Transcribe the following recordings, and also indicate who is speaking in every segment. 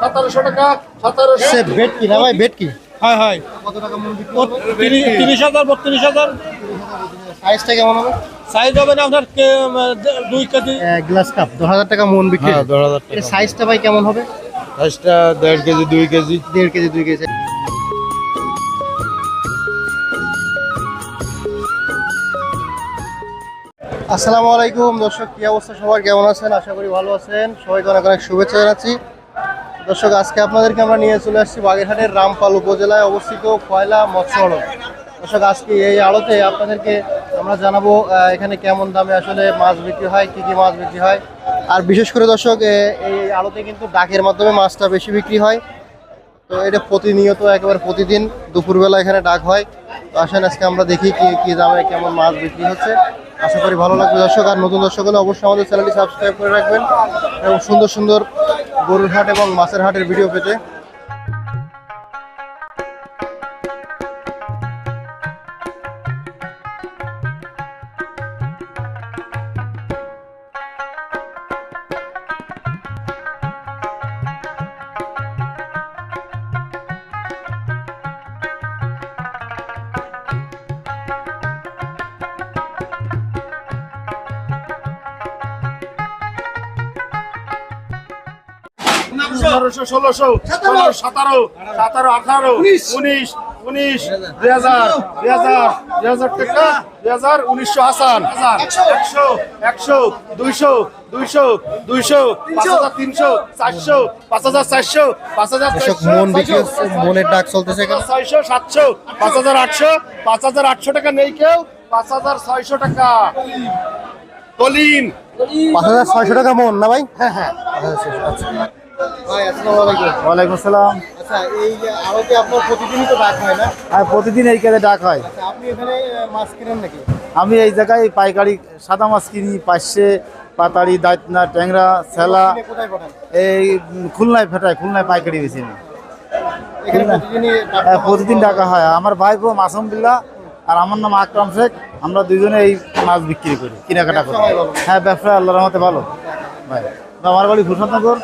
Speaker 1: সতেরোশো টাকা সতেরোশো।
Speaker 2: বেড কি বেড কি
Speaker 3: হয় হয়।
Speaker 2: কত টাকা মন বিক্রি হবে?
Speaker 3: তিরিশ হাজার বত্রিশ হাজার।
Speaker 2: সাইজটা কেমন হবে?
Speaker 3: সাইজ হবে না আপনার দুই কেজি।
Speaker 2: গ্লাস কাপ দশ হাজার টাকা মন বিক্রি।
Speaker 4: হ্যাঁ দশ হাজার টাকা
Speaker 2: সাইজটা ভাই কেমন হবে?
Speaker 4: সাইজটা দেড় কেজি দুই কেজি।
Speaker 2: দেড় কেজি দুই কেজি। আসসালামু আলাইকুম দর্শক কি অবস্থা সবার? কেমন আছেন? আশা করি ভালো আছেন। সবাইকে অনেক অনেক শুভেচ্ছা জানাচ্ছি। দর্শক, আজকে আপনাদেরকে আমরা নিয়ে চলে আসছি বাগেরহাটের রামপাল উপজেলায় অবস্থিত কয়লা মৎস্য আড়ত। দর্শক, আজকে এই আড়তে আপনাদেরকে আমরা জানাব এখানে কেমন দামে আসলে মাছ বিক্রি হয়, কি কি মাছ বিক্রি হয়। আর বিশেষ করে দর্শক এই আড়তে কিন্তু ডাকের মাধ্যমে মাছটা বেশি বিক্রি হয়। তো এটা প্রতিনিয়ত একেবারে প্রতিদিন দুপুরবেলা এখানে ডাক হয়। তো আসেন, আজকে আমরা দেখি কি কি দামে কেমন মাছ বিক্রি হচ্ছে। আশা করি ভালো লাগবে দর্শক, আর নতুন দর্শক হলে অবশ্যই আমাদের চ্যানেলটি সাবস্ক্রাইব করে রাখবেন। এবং সুন্দর সুন্দর গরুর হাট এবং মাছের হাটের ভিডিও পেতে
Speaker 1: পনেরোশো ষোলোশো ষোলো সতেরো সতেরো আঠারো উনিশ। উনিশ দুই হাজার দুই হাজার দুই হাজার টাকা দুই হাজার উনিশশো হাসান একশো একশো দুইশো দুইশো দুইশো পাঁচ হাজার তিনশো চারশো পাঁচ হাজার চারশো পাঁচ হাজার
Speaker 2: মন বিক্রি মনের ডাক চলতেছে
Speaker 1: ছয়শো সাতশো পাঁচ হাজার আটশো পাঁচ হাজার আটশো টাকা নেই কেউ পাঁচ হাজার ছয়শো টাকা। কলিম
Speaker 2: পাঁচ হাজার ছয়শো টাকা মন না ভাই? হ্যাঁ হ্যাঁ। আচ্ছা। ভাই আসসালামু আলাইকুম।
Speaker 1: ওয়ালাইকুম আসসালাম।
Speaker 2: আচ্ছা এই আড়তে আপনার প্রতিদিনই তো ডাক হয় না?
Speaker 1: আর প্রতিদিন এই কাজে ডাক হয়।
Speaker 2: আচ্ছা আপনি এখানে মাছ কিনেন নাকি?
Speaker 1: আমি এই জায়গায় পাইকারি সাদা মাছ কিনি পাশে পাতাড়ি দাঁতনা ট্যাংরা সেলা এই খুলনায় ফেটায় খুলনায় পাইকারি বেশি
Speaker 2: ডাক
Speaker 1: হ্যাঁ, প্রতিদিন ডাকা হয়। আমার ভাই বউ মাসুম বিল্লা আর আমার নাম আকরাম শেখ। আমরা দুজনে এই মাছ বিক্রি করি কেনাকাটা করি।
Speaker 2: হয়
Speaker 1: ব্যবসা আল্লাহর রহমতে ভালো। ভাই আমার বাড়ি ভূষণনগর।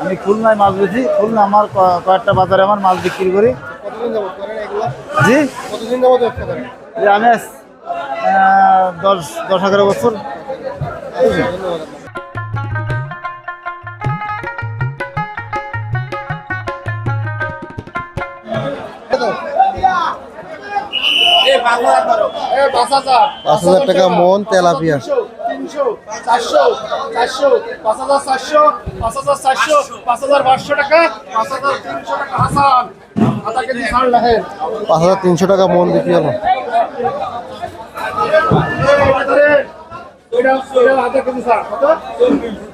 Speaker 1: আমি খুলনায় মাছ বেছি খুলনা আমার কয়েকটা বাজারে আমার মাছ বিক্রি করি।
Speaker 2: কতদিন যাবত করেন এগুলো?
Speaker 1: জি?
Speaker 2: কতদিন যাবত ব্যবসা করেন?
Speaker 1: যে আমি দশ দশ এগারো বছর। পাঁচ হাজার
Speaker 2: পাঁচ হাজার। টাকা। মন তেলাপিয়া।
Speaker 1: তিনশো চারশো চারশো পাঁচ হাজার চারশো পাঁচ হাজার চারশো পাঁচ হাজার পাঁচশো টাকা পাঁচ হাজার তিনশো টাকা হাসান। আধা কেজি ছাড় লাখের
Speaker 2: পাঁচ হাজার তিনশো টাকা মন বিক্রি হলো।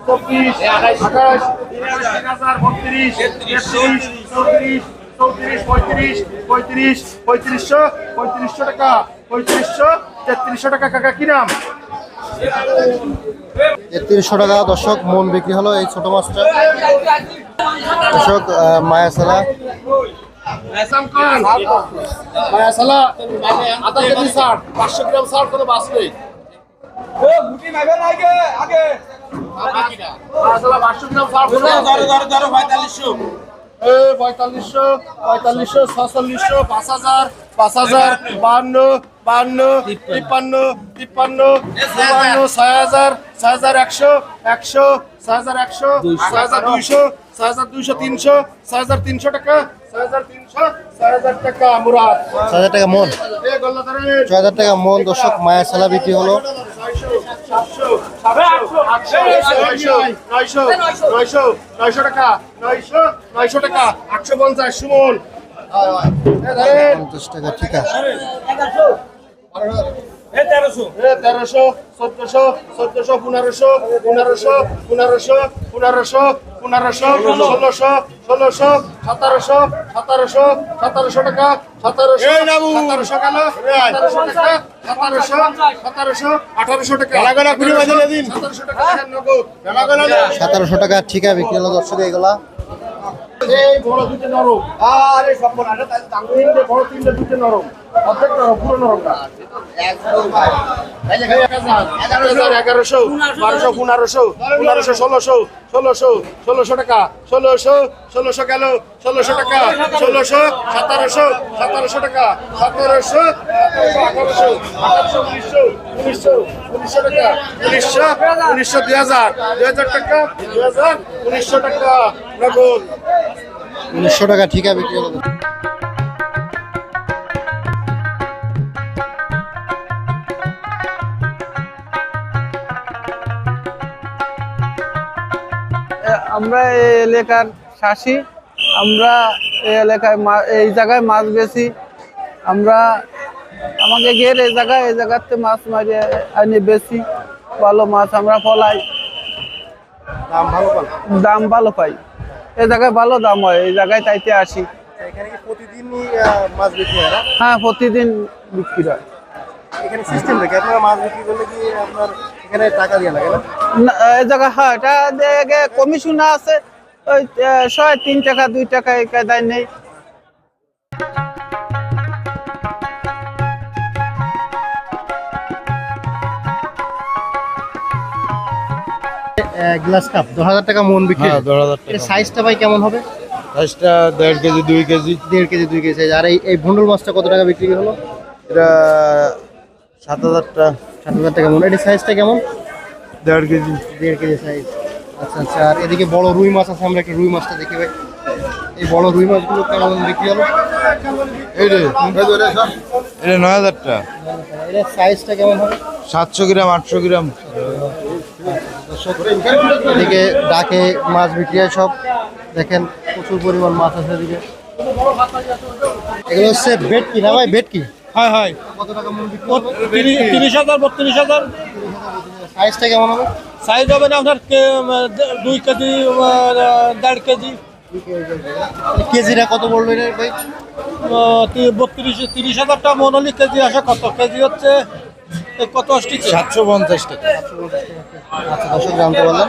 Speaker 1: চব্বিশ আঠাশ তিন হাজার বত্রিশ তেত্রিশ চৌত্রিশ চৌত্রিশ পঁয়ত্রিশ পঁয়ত্রিশ পঁয়ত্রিশশো পঁয়ত্রিশশো টাকা পঁয়ত্রিশশো তেত্রিশশো টাকা কাকা কি নাম?
Speaker 2: তেত্রিশশো টাকা দর্শক মন বিক্রি হলো এই ছোট মাছটা। দর্শক মায়াসালা
Speaker 1: পাঁচশো গ্রাম ষাট করে বাঁচবে পঁয়তাল্লিশশো পঁয়তাল্লিশশো, ছচল্লিশশো, পাঁচ হাজার পাঁচ হাজার, বাহান্ন বাহান্ন তিপ্পান্ন তিপ্পান্ন চুয়ান্ন ছয় হাজার ছয় হাজার একশো একশো ছয় হাজার একশো ছয় হাজার দুইশো ছয় হাজার দুইশো তিনশো ছয় হাজার তিনশো টাকা ছয় হাজার তিনশো ছয় হাজার টাকা মুরাদ।
Speaker 2: ছয় হাজার টাকা মন ছয় হাজার টাকা মন দর্শক বিক্রি হলো।
Speaker 1: আটশো নয়শো টাকা নয়শো নয়শো টাকা আটশো পঞ্চাশ সুমন এ
Speaker 2: পঞ্চাশ টাকা ঠিক আছে।
Speaker 1: তেরোশো। চোদ্দশো চোদ্দশো পনেরোশো পনেরোশো পনেরোশো পনেরোশো পনেরোশো ষোলোশো ষোলোশো সতেরোশো সতেরোশো সতেরোশো টাকা সতেরোশো সতেরোশো গেল সতেরোশো টাকা সতেরোশো সতেরোশো আঠারোশো টাকা। সতেরোশো টাকা দেখেন নগদ।
Speaker 2: সতেরোশো টাকা ঠিকা বিক্রি হলো দর্শক এগুলা।
Speaker 1: এই বড় দুটো নরম। আরে বড় আরে তাহলে দাম তিনটে, বড় তিনটে দুটো নরম। অর্ধেক নরম, পুরো নরম না এগারোশো বারোশো, পনেরোশো পনেরোশো, ষোলোশো ষোলোশো ষোলোশো টাকা, ষোলোশো ষোলোশো গেল, ষোলোশো টাকা, ষোলোশো, সতেরোশো সতেরোশো টাকা, সতেরোশো, আঠারোশো আঠারোশো উনিশশো উনিশশো, দুই হাজার দুই হাজার টাকা, দুই হাজার, উনিশশো টাকা, নগদ।
Speaker 2: উনিশশো টাকা ঠিকা বিক্রি হলো।
Speaker 5: আমরা এই এলাকার চাষি আমরা এই এলাকায় এই জায়গায় মাছ বেশি আমরা আমাকে ঘের এই জায়গায় এই জায়গাতে মাছ মারিয়ে আনি বেশি ভালো মাছ আমরা ফলাই।
Speaker 2: দাম ভালো পান?
Speaker 5: দাম ভালো পাই। এই জায়গায় ভালো দাম হয় এই জায়গায় চাইতে আসি।
Speaker 2: এখানে কি প্রতিদিনই মাছ বিক্রি হয়
Speaker 5: হ্যাঁ প্রতিদিন বিক্রি হয়।
Speaker 2: এখানে সিস্টেম থাকে আপনারা মাছ বিক্রি করলে কি আপনার এখানে টাকা দিয়ে লাগে না?
Speaker 5: এই জায়গা হ্যাঁ এটা কমিশন আছে ওই ছয় তিন টাকা দুই টাকা এই কায়দায় নেই।
Speaker 2: গ্লাস কাপ দশ হাজার টাকা মন বিক্রি?
Speaker 4: হ্যাঁ দশ হাজার
Speaker 2: এর
Speaker 4: টাকা
Speaker 2: সাইজটা ভাই কেমন হবে?
Speaker 4: সাইজটা দেড় কেজি দুই কেজি।
Speaker 2: দেড় কেজি দুই কেজি size। আর এই এই ভন্ডল মাছটা কত টাকা বিক্রি হলো?
Speaker 4: এটা সাত হাজারটা
Speaker 2: সাত হাজার টাকা মন। এটির সাইজটা কেমন?
Speaker 4: দেড় কেজি।
Speaker 2: দেড় কেজি সাইজ আচ্ছা আচ্ছা। আর এদিকে বড় রুই মাছ আছে আমরা একটু রুই মাছটা দেখি ভাই। এই বড় রুই মাছগুলো কেমন বিক্রি হলো?
Speaker 4: এই রে এটা নয় হাজারটা
Speaker 2: এটার সাইজটা কেমন হবে?
Speaker 4: সাতশো গ্রাম আটশো গ্রাম।
Speaker 2: এদিকে ডাকে মাছ বিক্রি হয় সব। দেখেন প্রচুর পরিমাণ মাছ আছে এদিকে। এগুলো হচ্ছে ভেটকি না ভাই? ভেটকি
Speaker 3: হয় হয়।
Speaker 2: কত টাকা
Speaker 3: তিরিশ হাজার বত্রিশ হাজার।
Speaker 2: সাইজটা কেমন হবে?
Speaker 3: সাইজ হবে না আপনার কে- দুই কেজি দেড় কেজি।
Speaker 2: কেজিটা কত বলল ভাই?
Speaker 3: বত্রিশ তিরিশ হাজারটা মন হলে কেজি আসে কত? কেজি হচ্ছে কত আসছে
Speaker 4: সাতশো পঞ্চাশ টাকা।
Speaker 2: আচ্ছা দর্শক জানতে পারলাম